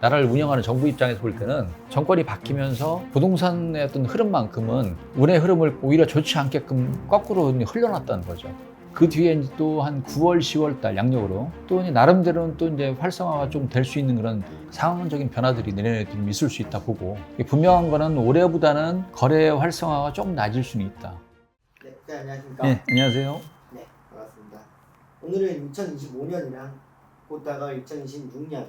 나라를 운영하는 정부 입장에서 볼 때는 정권이 바뀌면서 부동산의 어떤 흐름만큼은 운의 흐름을 오히려 좋지 않게끔 거꾸로 흘려놨다는 거죠. 그 뒤에 또 한 9월, 10월 달 양력으로 또 나름대로는 또 이제 활성화가 좀 될 수 있는 그런 상황적인 변화들이 내년에 좀 있을 수 있다 보고 분명한 거는 올해보다는 거래 활성화가 조금 낮을 수는 있다. 네, 네 안녕하십니까. 네, 안녕하세요. 네, 반갑습니다. 오늘은 2025년이랑 곧다가 2026년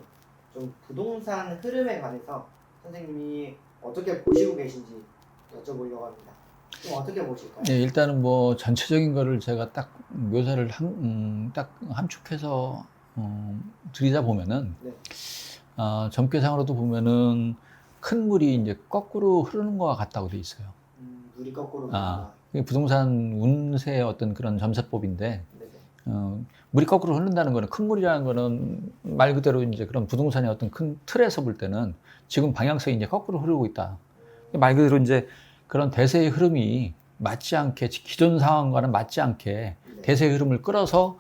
좀 부동산 흐름에 관해서 선생님이 어떻게 보시고 계신지 여쭤보려고 합니다. 좀 어떻게 보실까요? 네, 일단은 뭐 전체적인 거를 제가 딱 묘사를 한, 음, 딱 함축해서 어, 드리다 보면은 네. 어, 점괘상으로도 보면은 큰 물이 이제 거꾸로 흐르는 것과 같다고 돼 있어요. 음, 물이 거꾸로 아, 부동산 운세의 어떤 그런 점세법인데 네네. 어, 물이 거꾸로 흐른다는 거는 큰 물이라는 거는 말 그대로 이제 그런 부동산의 어떤 큰 틀에서 볼 때는 지금 방향성이 이제 거꾸로 흐르고 있다. 말 그대로 이제 그런 대세의 흐름이 맞지 않게 기존 상황과는 맞지 않게 네. 대세의 흐름을 끌어서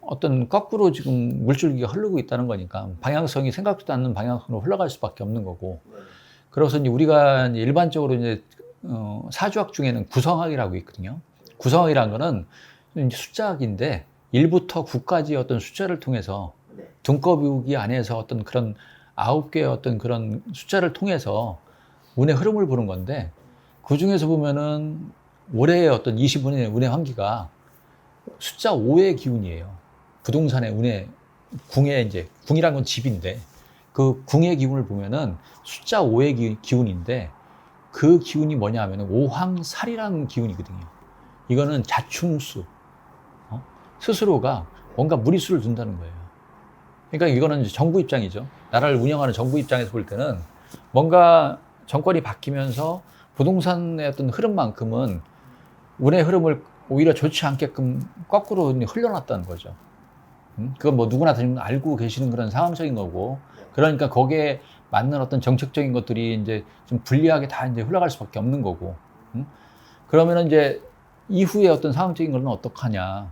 어떤 거꾸로 지금 물줄기가 흐르고 있다는 거니까 방향성이 생각지도 않는 방향으로 흘러갈 수밖에 없는 거고 네. 그래서 이제 우리가 일반적으로 이제 어, 사주학 중에는 구성학이라고 있거든요. 구성학이라는 거는 숫자학인데 1부터 9까지 어떤 숫자를 통해서 네. 등급유기 안에서 어떤 그런 아홉 개의 어떤 그런 숫자를 통해서 운의 흐름을 보는 건데 그 중에서 보면은 올해의 어떤 25년의 운의 환기가 숫자 5의 기운이에요. 부동산의 운의 궁의 이제 궁이란 건 집인데 그 궁의 기운을 보면은 숫자 5의 기, 기운인데 그 기운이 뭐냐 하면은 오황살이라는 기운이거든요. 이거는 자충수. 어? 스스로가 뭔가 무리수를 둔다는 거예요. 그러니까 이거는 정부 입장이죠. 나라를 운영하는 정부 입장에서 볼 때는 뭔가 정권이 바뀌면서 부동산의 어떤 흐름만큼은 운의 흐름을 오히려 좋지 않게끔 거꾸로 흘려놨다는 거죠. 음? 그건 뭐 누구나 다 지금 알고 계시는 그런 상황적인 거고, 그러니까 거기에 맞는 어떤 정책적인 것들이 이제 좀 불리하게 다 이제 흘러갈 수밖에 없는 거고, 음? 그러면은 이제 이후에 어떤 상황적인 거는 어떡하냐.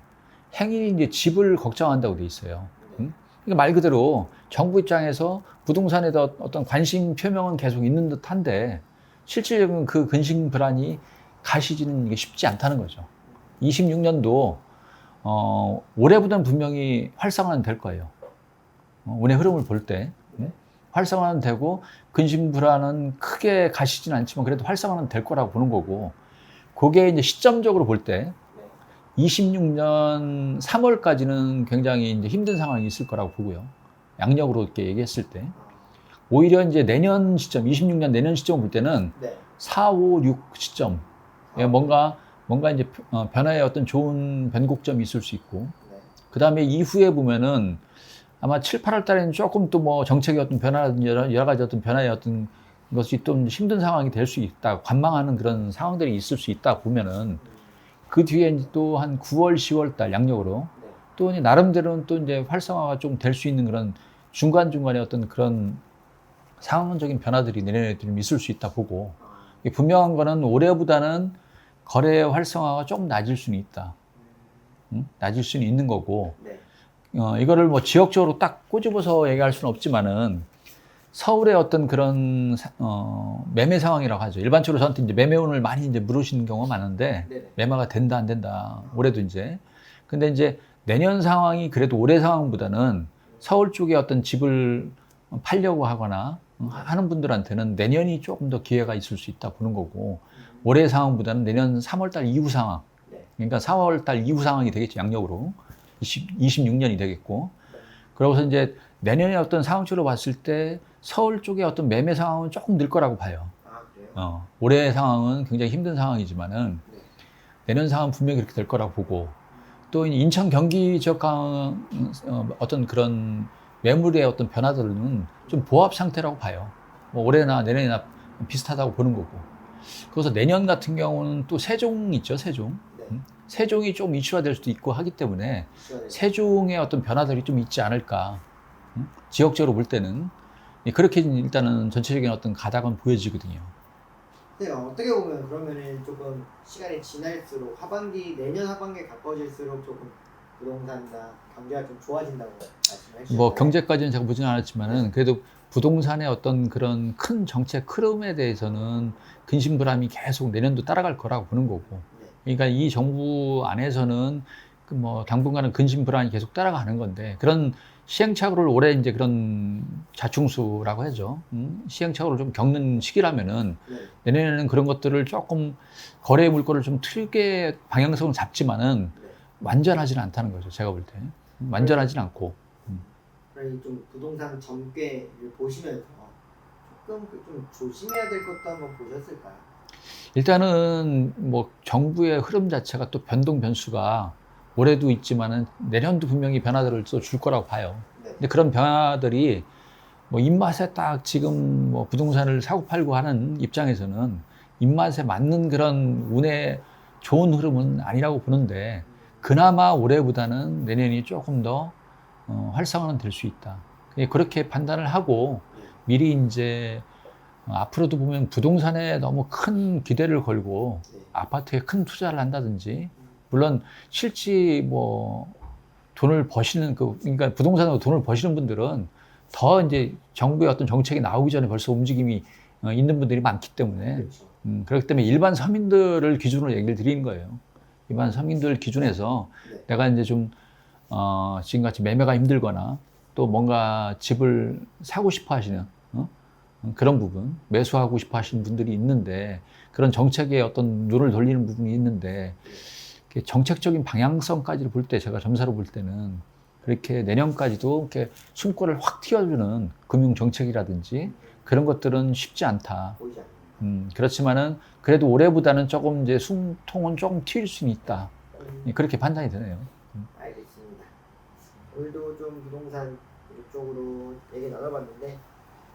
행인이 이제 집을 걱정한다고 돼 있어요. 음? 그러니까 말 그대로 정부 입장에서 부동산에 더 어떤 관심 표명은 계속 있는 듯 한데, 실질적인 그 근심 불안이 가시지는 이게 쉽지 않다는 거죠. 26년도 어, 올해보다는 분명히 활성화는 될 거예요. 어, 운의 흐름을 볼 때. 음? 활성화는 되고 근심 불안은 크게 가시진 않지만 그래도 활성화는 될 거라고 보는 거고 그게 이제 시점적으로 볼때 네. 26년 3월까지는 굉장히 이제 힘든 상황이 있을 거라고 보고요. 양력으로 이렇게 얘기했을 때 오히려 이제 내년 시점, 26년 내년 시점을 볼 때는 네. 4, 5, 6 시점 예, 뭔가 뭔가 이제 어, 변화의 어떤 좋은 변곡점이 있을 수 있고 네. 그 다음에 이후에 보면은 아마 7, 8월 달에는 조금 또 뭐 정책의 어떤 변화라든지 여러, 여러 가지 어떤 변화의 어떤 것이 좀 힘든 상황이 될 수 있다, 관망하는 그런 상황들이 있을 수 있다 보면은 그 뒤에 또한 9월, 10월 달 양력으로 네. 또 이제 나름대로는 또 이제 활성화가 좀 될 수 있는 그런 중간 중간에 어떤 그런 상황적인 변화들이 내년에 좀 있을 수 있다 보고 아, 분명한 거는 올해보다는 거래 활성화가 조금 낮을 수는 있다. 응? 낮을 수는 있는 거고, 네. 어, 이거를 뭐 지역적으로 딱 꼬집어서 얘기할 수는 없지만은 서울의 어떤 그런 사- 어, 매매 상황이라고 하죠. 일반적으로 저한테 이제 매매운을 많이 이제 물으시는 경우가 많은데 네네. 매매가 된다 안 된다 올해도 이제 근데 이제 내년 상황이 그래도 올해 상황보다는 서울 쪽에 어떤 집을 팔려고 하거나 하는 분들한테는 내년이 조금 더 기회가 있을 수 있다 보는 거고 음, 올해 상황보다는 내년 3월달 이후 상황 네. 그러니까 4월달 이후 상황이 되겠죠 양력으로 20, 26년이 되겠고 네. 그러고서 이제 내년에 어떤 상황치로 봤을 때 서울 쪽의 어떤 매매 상황은 조금 늘 거라고 봐요. 아 그래요? 어, 올해 상황은 굉장히 힘든 상황이지만은 네. 내년 상황 분명히 그렇게 될 거라고 보고 또이 인천 경기 지역 강 어, 어떤 그런 매물의 어떤 변화들은 좀 보합 상태라고 봐요. 뭐 올해나 내년이나 비슷하다고 보는 거고. 그래서 내년 같은 경우는 또 세종 있죠, 세종. 네. 음? 세종이 좀 이슈화될 수도 있고 하기 때문에 세종의 어떤 변화들이 좀 있지 않을까. 음? 지역적으로 볼 때는 예, 그렇게 일단은 전체적인 어떤 가닥은 보여지거든요. 네, 어떻게 보면 그러면은 조금 시간이 지날수록 하반기 내년 하반기에 가까워질수록 조금 부동산이나 경제가 좀 좋아진다고 주셨나요? 뭐 경제까지는 제가 보지는 않았지만은 그래도 부동산의 어떤 그런 큰 정책 흐름에 대해서는 근심불안이 계속 내년도 따라갈 거라고 보는 거고. 네. 그러니까 이 정부 안에서는 그 뭐 당분간은 근심 불안이 계속 따라가는 건데 그런 시행착오를 올해 이제 그런 자충수라고 하죠. 음? 시행착오를 좀 겪는 시기라면은 네. 내년에는 그런 것들을 조금 거래 물꼬를 좀 틀게 방향성을 잡지만은 네. 완전하지는 않다는 거죠. 제가 볼 때. 완전하진 않고. 그러니 좀 부동산 점괘를 보시면서 조금 그좀 조심해야 될 것도 한번 보셨을까요? 일단은 뭐 정부의 흐름 자체가 또 변동 변수가 올해도 있지만은 내년도 분명히 변화들을 또 줄 거라고 봐요. 네. 근데 그런 변화들이 뭐 입맛에 딱 지금 뭐 부동산을 사고 팔고 하는 입장에서는 입맛에 맞는 그런 운의 좋은 흐름은 아니라고 보는데 그나마 올해보다는 내년이 조금 더 어, 활성화는 될 수 있다. 그냥 그렇게 판단을 하고 미리 이제 어, 앞으로도 보면 부동산에 너무 큰 기대를 걸고 네. 아파트에 큰 투자를 한다든지 물론 실제 뭐 돈을 버시는 그 그러니까 부동산으로 돈을 버시는 분들은 더 이제 정부의 어떤 정책이 나오기 전에 벌써 움직임이 어, 있는 분들이 많기 때문에 그렇죠. 음, 그렇기 때문에 일반 서민들을 기준으로 얘기를 드리는 거예요. 일반 서민들 기준에서 네. 내가 이제 좀 어, 지금같이 매매가 힘들거나 또 뭔가 집을 사고 싶어 하시는 어? 그런 부분 매수하고 싶어 하시는 분들이 있는데 그런 정책에 어떤 눈을 돌리는 부분이 있는데 이렇게 정책적인 방향성까지를 볼때 제가 점사로 볼 때는 그렇게 내년까지도 이렇게 숨골을 확 튀어주는 금융 정책이라든지 그런 것들은 쉽지 않다. 음, 그렇지만은 그래도 올해보다는 조금 이제 숨통은 조금 튀일 수는 있다. 음, 그렇게 판단이 되네요. 알겠습니다. 오늘도 좀 부동산 이쪽으로 얘기 나눠봤는데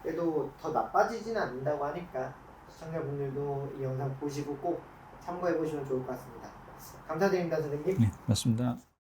그래도 더 나빠지지는 않는다고 하니까 시청자분들도 이 영상 보시고 꼭 참고해 보시면 좋을 것 같습니다. 감사드립니다, 선생님. 네, 맞습니다.